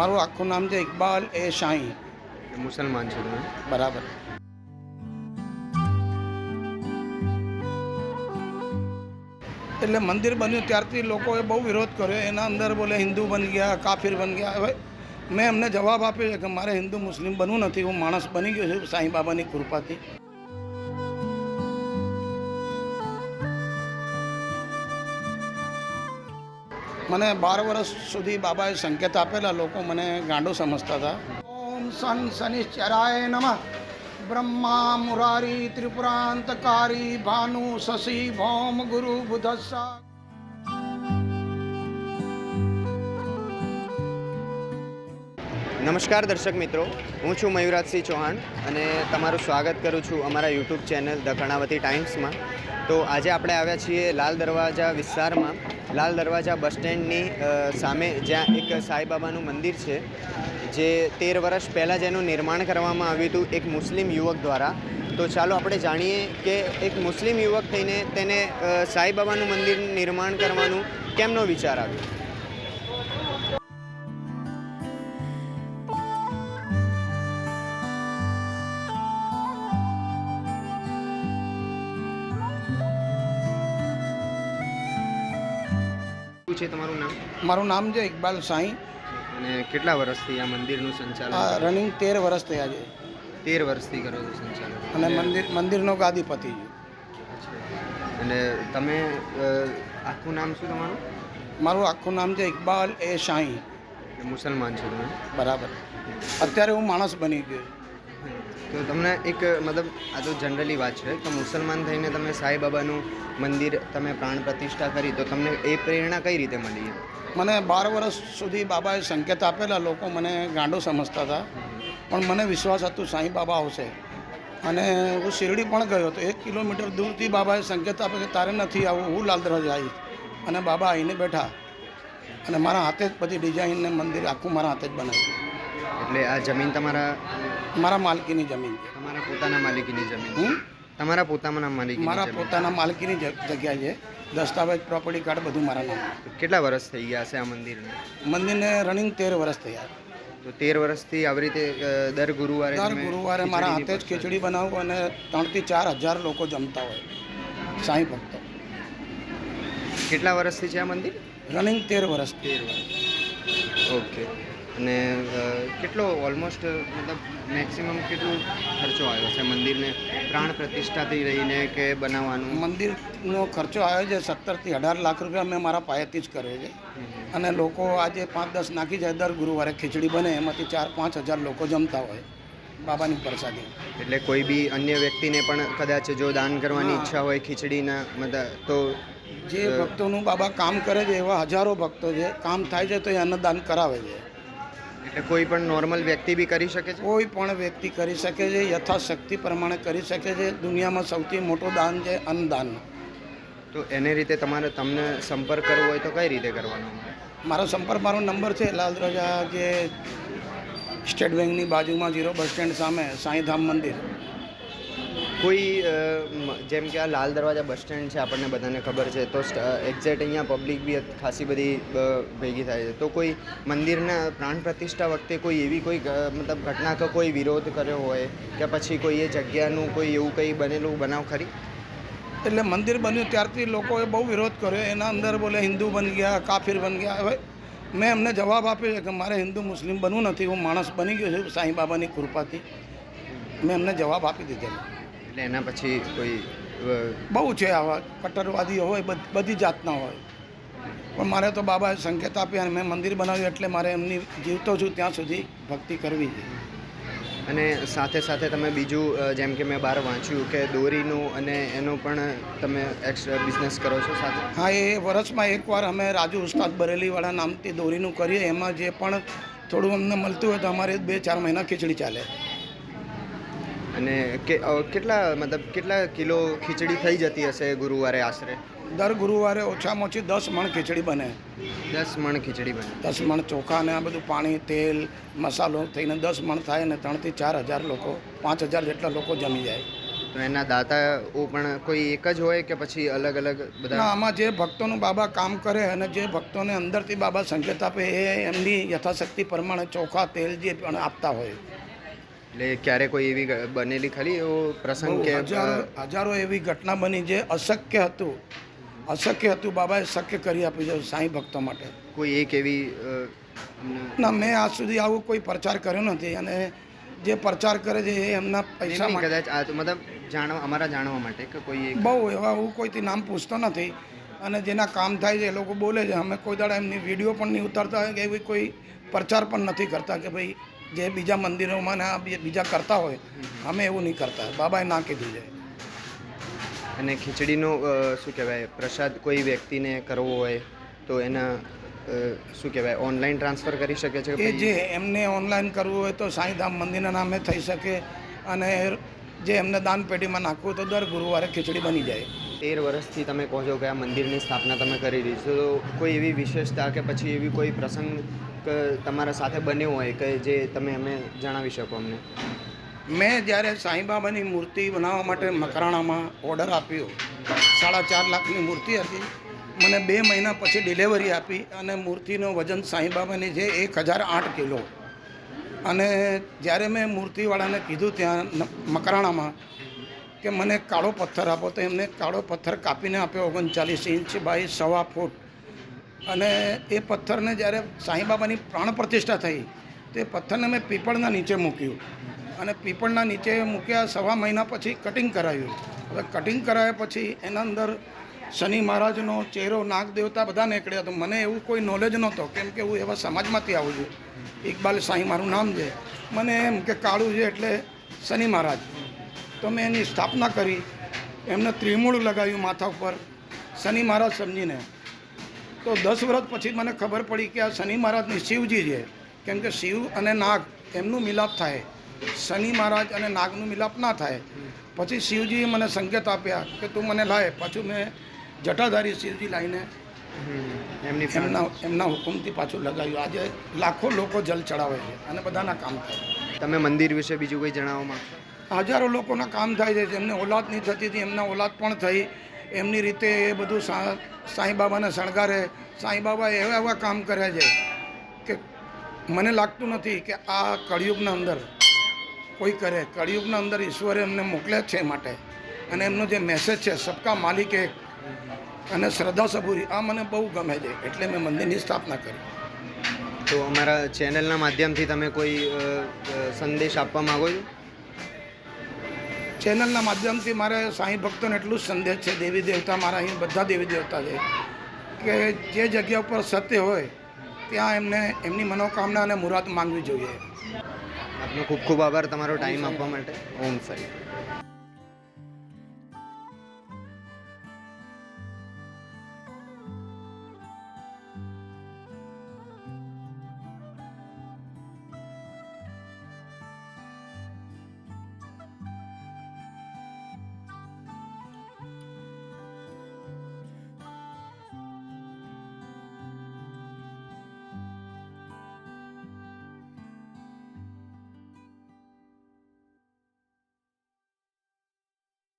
મારું આખું નામ છે ઇકબાલ એ શાહી. મુસલમાન છે બરાબર. એટલે મંદિર બન્યું ત્યારથી લોકોએ બહુ વિરોધ કર્યો. એના અંદર બોલે હિન્દુ બની ગયા કાફિર બની ગયા. હવે મેં એમને જવાબ આપ્યો છે કે મારે હિન્દુ મુસ્લિમ બનવું નથી. હું માણસ બની ગયો છું સાંઈ બાબાની કૃપાથી. મને બાર વર્ષ સુધી બાબાએ સંકેત આપેલા લોકો મને ગાંડો સમજતા હતા. ઓમ સન શનિશ્ચરાય નમ. બ્રહ્મા મુરારી ત્રિપુરાંતકારી ભાનુ શશી ભૌમ ગુરુ બુધસ્સા નમસ્કાર દર્શક મિત્રો, હું છું મયુરાજસિંહ ચૌહાણ અને તમારું સ્વાગત કરું છું અમારા યુટ્યુબ ચેનલ ધ ટાઈમ્સમાં તો આજે આપણે આવ્યા છીએ લાલ દરવાજા વિસ્તારમાં. લાલ દરવાજા બસ સ્ટેન્ડની સામે જ્યાં એક સાંઈબાબાનું મંદિર છે, જે તેર વર્ષ પહેલાં જેનું નિર્માણ કરવામાં આવ્યું હતું એક મુસ્લિમ યુવક દ્વારા. તો ચાલો આપણે જાણીએ કે એક મુસ્લિમ યુવક થઈને તેને સાંઈબાબાનું મંદિર નિર્માણ કરવાનું કેમનો વિચાર આવ્યો? છે તમારું નામ? મારું નામ છે ઇકબાલ સાંઈ. અને કેટલા વર્ષથી આ મંદિરનું આ સંચાલન રનિંગ તેર વર્ષ થયા છે. તેર વર્ષથી કરો છો સંચાલન. અને મંદિર મંદિરનો ગાદીપતિ છે. અને તમે આખું નામ શું તમારું? મારું આખું નામ છે ઇકબાલ એ શાહી મુસલમાન છો તમે? બરાબર. અત્યારે હું માણસ બની ગયો. તો તમને એક મતલબ આ તો જનરલી વાત છે કે મુસલમાન થઈને તમે સાંઈબાબાનું મંદિર તમે પ્રાણ પ્રતિષ્ઠા કરી તો તમને એ પ્રેરણા કઈ રીતે મળી મને બાર વર્ષ સુધી બાબાએ સંકેત આપેલા લોકો મને ગાંડો સમજતા હતા. પણ મને વિશ્વાસ હતો સાંઈ બાબા આવશે. અને હું શિરડી પણ ગયો હતો. એક કિલોમીટર દૂરથી બાબાએ સંકેત આપે કે તારે નથી આવું હું લાલ દરવાજા આવીશ. અને બાબા આવીને બેઠા. અને મારા હાથે જ બધી ડિઝાઇનને મંદિર આખું મારા હાથે જ બનાવ્યું. એટલે આ જમીન તમારા મારા માલકીની જમીન છે. તમારા પોતાના માલિકીની જમીન હું તમારા પોતાના માલિકીની મારા જમીન પોતાના માલકીની જ- જગ્યા છે. દસ્તાવેજ પ્રોપર્ટી કાર્ડ બધું મારા નામ. કેટલા વર્ષ થઈ ગયા છે આ મંદિરને? મંદિરને રનિંગ તેર વર્ષ થયા તો તેર વર્ષથી આવી રીતે અ, દર ગુરુવારે દર તમે ગુરુવારે મારા હાથે જ ખીચડીની ખીચડી બનાવું અને ત્રણથી ચાર હજાર લોકો જમતા હોય. સાંઈ ભક્તો. કેટલા વર્ષથી છે આ મંદિર? રનિંગ તેર વર્ષ. તેર વર્ષ. ઓકે. અને કેટલો ઓલમોસ્ટ મતલબ મેક્સિમમ કેટલો ખર્ચો આવ્યો છે મંદિરને પ્રાણ પ્રતિષ્ઠાથી રહીને કે બનાવવાનું? મંદિરનો ખર્ચો આવ્યો છે સત્તરથી અઢાર લાખ રૂપિયા મેં મારા પાયેથી જ કર્યો છે. અને લોકો આજે પાંચ દસ નાખી જાય દર ગુરુવારે ખીચડી બને એમાંથી ચાર પાંચ હજાર લોકો જમતા હોય બાબાની પ્રસાદી. એટલે કોઈ બી અન્ય વ્યક્તિને પણ કદાચ જો દાન કરવાની ઈચ્છા હોય ખીચડીના મતલબ તો જે ભક્તોનું બાબા કામ કરે છે એવા હજારો ભક્તો છે. કામ થાય છે તો એ અન્નદાન કરાવે છે. એટલે કોઈ પણ નોર્મલ વ્યક્તિ બી કરી શકે છે? કોઈ પણ વ્યક્તિ કરી શકે છે યથાશક્તિ પ્રમાણે કરી શકે છે. દુનિયામાં સૌથી મોટો દાન છે અન્નદાન. તો એને રીતે તમારે તમને સંપર્ક કરવો હોય તો કઈ રીતે કરવાનો? મારો સંપર્ક મારો નંબર છે લાલ રજા જે સ્ટેટ બેંકની બાજુમાં જીરો બસ સ્ટેન્ડ સામે સાંઈધામ મંદિર. કોઈ જેમ કે આ લાલ દરવાજા બસ સ્ટેન્ડ છે, આપણને બધાને ખબર છે, તો એક્ઝેક્ટ અહીંયા પબ્લિક બી ખાસી બધી ભેગી થાય છે. તો કોઈ મંદિરના પ્રાણ પ્રતિષ્ઠા વખતે કોઈ એવી કોઈ મતલબ ઘટના કે કોઈ વિરોધ કર્યો હોય, કે પછી કોઈ એ જગ્યાનું કોઈ એવું કંઈ બનેલું બનાવ ખરી? એટલે મંદિર બન્યું ત્યારથી લોકોએ બહુ વિરોધ કર્યો. એના અંદર બોલે હિન્દુ બની ગયા, કાફિર બની ગયા. હવે મેં એમને જવાબ આપ્યો છે કે મારે હિન્દુ, મુસ્લિમ બનવું નથી. હું માણસ બની ગયો છું સાંઈ બાબાની કૃપાથી. મેં એમને જવાબ આપી દીધેલો. એટલે એના પછી કોઈ બહુ છે આવા કટ્ટરવાદીઓ હોય બધી જાતના હોય. પણ મારે તો બાબાએ સંકેત આપ્યા અને મેં મંદિર બનાવ્યું એટલે મારે એમની જીવતો છું ત્યાં સુધી ભક્તિ કરવી અને સાથે સાથે તમે બીજું જેમ કે મેં બહાર વાંચ્યું કે દોરીનું અને એનું પણ તમે એક્સ્ટ્રા બિઝનેસ કરો છો સાથે? હા એ વર્ષમાં એકવાર અમે રાજુ ઉસ્તાદ બરેલીવાળા નામથી દોરીનું કરીએ એમાં જે પણ થોડું અમને મળતું હોય તો અમારે બે ચાર મહિના ખીચડી ચાલે. અને કેટલા મતલબ કેટલા કિલો ખીચડી થઈ જતી હશે ગુરુવારે આશરે? દર ગુરુવારે ઓછામાં ઓછી દસ મણ ખીચડી બને. દસ મણ ખીચડી બને. દસ મણ ચોખા ને આ બધું પાણી તેલ મસાલો થઈને દસ મણ થાય ને ત્રણથી ચાર હજાર લોકો પાંચ હજાર જેટલા લોકો જમી જાય. તો એના દાતાઓ પણ કોઈ એક જ હોય કે પછી અલગ અલગ બધા? આમાં જે ભક્તોનું બાબા કામ કરે અને જે ભક્તોને અંદરથી બાબા સંકેત આપે એ એમની યથાશક્તિ પ્રમાણે ચોખા તેલ જે પણ આપતા હોય. એટલે ક્યારે કોઈ એવી બનેલી ખરી એવો પ્રસંગ કે હજારો હજારો એવી ઘટના બની જે અશક્ય હતું. અશક્ય હતું બાબાએ શક્ય કરી આપ્યું છે સાંઈ ભક્તો માટે. કોઈ એક એવી ના મેં આજ સુધી આવું કોઈ પ્રચાર કર્યો નથી અને જે પ્રચાર કરે છે એ એમના પૈસા કદાચ આ મતલબ જાણવા અમારા જાણવા માટે કે કોઈ બહુ એવા હું કોઈથી નામ પૂછતો નથી. અને જેના કામ થાય છે એ લોકો બોલે છે. અમે કોઈ દાડા એમની વીડિયો પણ નહીં ઉતારતા કે એવી કોઈ પ્રચાર પણ નથી કરતા કે ભાઈ જે બીજા મંદિરોમાં ને બીજા કરતા હોય અમે એવું નહીં કરતા. બાબાએ ના કીધું છે. અને ખીચડીનો શું કહેવાય પ્રસાદ કોઈ વ્યક્તિને કરવો હોય તો એના શું કહેવાય ઓનલાઈન ટ્રાન્સફર કરી શકે છે કે જે એમને ઓનલાઈન કરવું હોય તો સાંઈધામ મંદિરના નામે થઈ શકે અને જે એમને દાન પેટીમાં નાખવું હોય તો દર ગુરુવારે ખીચડી બની જાય. તેર વર્ષથી તમે કહો છો કે આ મંદિરની સ્થાપના તમે કરી રહી છો. તો કોઈ એવી વિશેષતા કે પછી એવી કોઈ પ્રસંગ તમારા સાથે બન્યું હોય કે જે તમે અમે જણાવી શકો અમને? મેં જ્યારે સાંઈબાબાની મૂર્તિ બનાવવા માટે મકરાણામાં ઓર્ડર આપ્યો, સાડા ચાર લાખની મૂર્તિ હતી. મને બે મહિના પછી ડિલિવરી આપી અને મૂર્તિનું વજન સાંઈબાબાની છે એક હજાર આઠ કિલો. અને જ્યારે મેં મૂર્તિવાળાને કીધું ત્યાં મકરાણામાં કે મને કાળો પથ્થર આપો, તો એમને કાળો પથ્થર કાપીને આપ્યો, ઓગણચાલીસ ઇંચ બાય સવા ફૂટ. અને એ પથ્થરને જ્યારે સાંઈબાબાની પ્રાણ પ્રતિષ્ઠા થઈ, તે પથ્થરને મેં પીપળના નીચે મૂક્યું. અને પીપળના નીચે મૂક્યા સવા મહિના પછી કટિંગ કરાવ્યું હવે કટિંગ કરાવ્યા પછી એના અંદર શનિ મહારાજનો ચહેરો, નાગ દેવતા બધા નીકળ્યા. તો મને એવું કોઈ નોલેજ નહોતો, કેમ કે હું એવા સમાજમાંથી આવું છું. ઇકબાલ સાંઈ મારું નામ છે. મને એમ કે કાળું છે એટલે શનિ મહારાજ. તો મેં એની સ્થાપના કરી. એમને ત્રિમૂળ લગાવ્યું માથા ઉપર. શનિ મહારાજ સમજીને તો દસ વર્ષ પછી મને ખબર પડી કે આ શનિ મહારાજની શિવજી છે. કેમ કે શિવ અને નાગ એમનું મિલાપ થાય. શનિ મહારાજ અને નાગનું મિલાપ ના થાય. પછી શિવજીએ મને સંકેત આપ્યા કે તું મને લાય. પાછું મેં જટાધારી શિવજી લાવીને એમની એમના એમના હુકુમથી પાછું લગાવ્યું આજે લાખો લોકો જલ ચડાવે છે અને બધાના કામ થાય. તમે મંદિર વિશે બીજું કંઈ જણાવવામાં હજારો લોકોના કામ થાય છે. જેમને ઓલાદ નહીં થતી હતી એમના ઓલાદ પણ થઈ. એમની રીતે એ બધું સા, સાંઈબાબાને શણગારે. સાંઈ બાબા એવા એવા કામ કરે છે કે મને લાગતું નથી કે આ કળિયુગના અંદર કોઈ કરે. કળિયુગના અંદર ઈશ્વરે એમને મોકલ્યા છે માટે. અને એમનો જે મેસેજ છે, સબકા માલિક અને શ્રદ્ધા સબૂરી, આ મને બહુ ગમે છે. એટલે મેં મંદિરની સ્થાપના કરી. તો અમારા ચેનલના માધ્યમથી તમે કોઈ સંદેશ આપવા માગો છો? ચેનલના માધ્યમથી મારે સાંઈ ભક્તોને એટલું જ સંદેશ છે, દેવી દેવતા મારા અહીં બધા દેવી દેવતા છે, કે જે જગ્યા ઉપર સત્ય હોય, ત્યાં એમને એમની મનોકામના અને મુરાદ માંગવી જોઈએ. આપનો ખૂબ ખૂબ આભાર તમારો ટાઈમ આપવા માટે. ઓમ સાઈ.